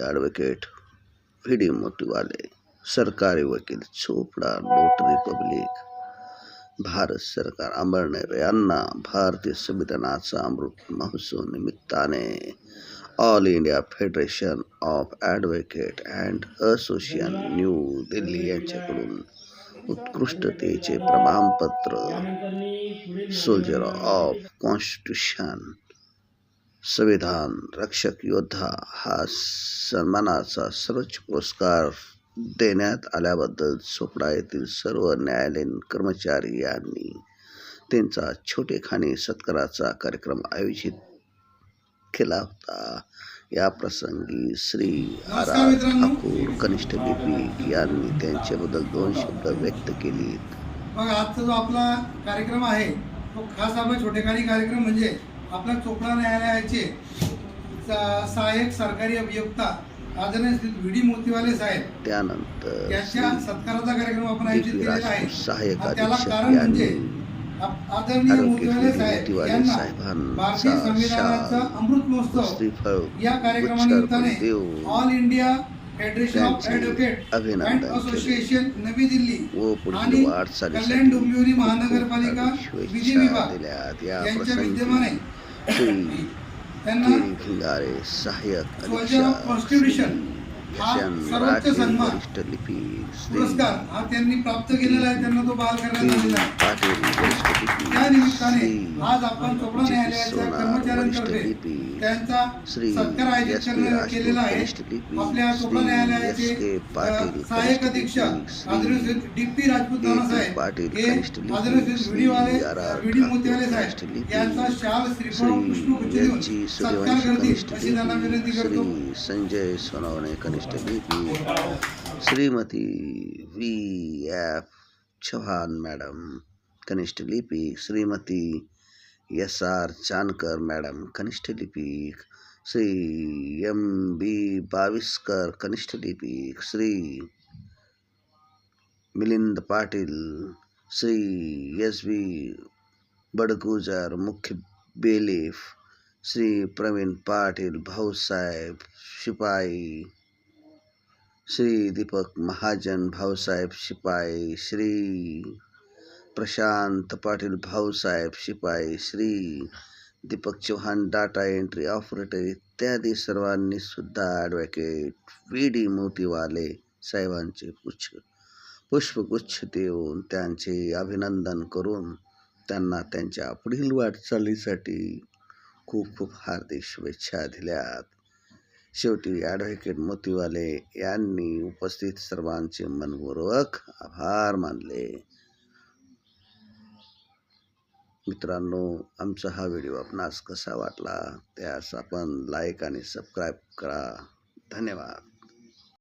Advocate V D मोतीवाले सरकारी वकील Chopra notary public Bharat सरकार अंबरनेर यांना भारतीय संविधानाचा अमृत महोत्सव निमित्ताने all India federation of advocate and association new Delhi यांच्याकडून उत्कृष्टतेचे प्रमाणपत्र. सोल्जर ऑफ कॉन्स्टिट्यूशन संविधान रक्षक योद्धा हा सन्मानाचा सर्वोच्च पुरस्कार देण्यात आल्याबद्दल चोपडा येथील सर्व न्यायालयीन कर्मचारी यांनी त्यांचा छोटेखानी सत्काराचा कार्यक्रम आयोजित केला होता. या प्रसंगी श्री आर आर ठाकूर कनिष्ठ लिपिक यांनी त्यांच्याबद्दल दोन शब्द व्यक्त केलीत. मग आजचा जो आपला कार्यक्रम आहे तो खास आपण छोटेखानी कार्यक्रम म्हणजे आपल्या चोपडा न्यायालयाचे सहाय्यक सरकारी अभियोक्ता आदरणीय श्री व्ही मोतीवाले साहेब त्यानंतर यांच्या सत्काराचा कार्यक्रम आपण आयोजित. केलेला आहे त्याला कारण म्हणजे आदरणीय मोतीवाले. साहेब यांना भारतीय संविधानाचा अमृत महोत्सव या कार्यक्रमानिमित्ताने ऑल इंडिया फेडरेशन ऑफ त्यांचे ॲडव्होकेट अभिनंदन अँड केले. असोसिएशन नवी दिल्ली. आणि कल्याण डोंबिवली महानगरपालिका विधी विभाग यांच्या विद्यमाने त्यांना हा सर्वोच्च सन्मान पुरस्कार हा त्यांनी प्राप्त केलेला आहे. त्यांना तो बहाल करण्यात केरी आलेला आहे. निमित्ताने आज आपण चोपडा. न्यायालयाच्या लिपिक त्यांचा सत्कार आयोजित केलेला आहे. आपल्या चोपडा न्यायालयाचे सहाय्यक अधीक्षक आदरणीय डी पी राजपूत पाटील हे आदरणीय मोतीवाले साहेब यांचा शाल श्रीफळ व पुष्पगुच्छ श्री देऊन एस जी सत्कार सूर्यवंशी करतील कनिष्ठ अशी त्यांना विनंती लिपिक करतो. श्री संजय सोनवणे कनिष्ठ लिपिक Shrimati V F Chavan madam. कनिष्ठ लिपिक Shrimati S R Chankar madam कनिष्ठ लिपिक श्री एम बी बाविस्कर कनिष्ठ लिपिक श्री मिलिंद पाटील श्री एस बी बडगुजर मुख्य बेलीफ श्री प्रवीण पाटील भाऊसाहेब शिपाई श्री दीपक महाजन भाऊसाहेब शिपाई श्री प्रशांत पाटील भाऊसाहेब शिपाई Shri Deepak Chavan data entry operator इत्यादी सर्वांनी सुद्धा ॲडव्होकेट व्ही डी मोतीवाले साहेबांचे पुच्छ पुष्पगुच्छ देऊन त्यांचे अभिनंदन करून त्यांना त्यांच्या पुढील वाटचालीसाठी खूप खूप हार्दिक शुभेच्छा दिल्यात. शेवटी ॲडव्होकेट मोतीवाले यांनी उपस्थित सर्वांचे मनपूर्वक आभार मानले. मित्रांनो आमचा हा व्हिडिओ आपणास कसा वाटला त्यास आपण लाईक आणि सबस्क्राईब करा. धन्यवाद.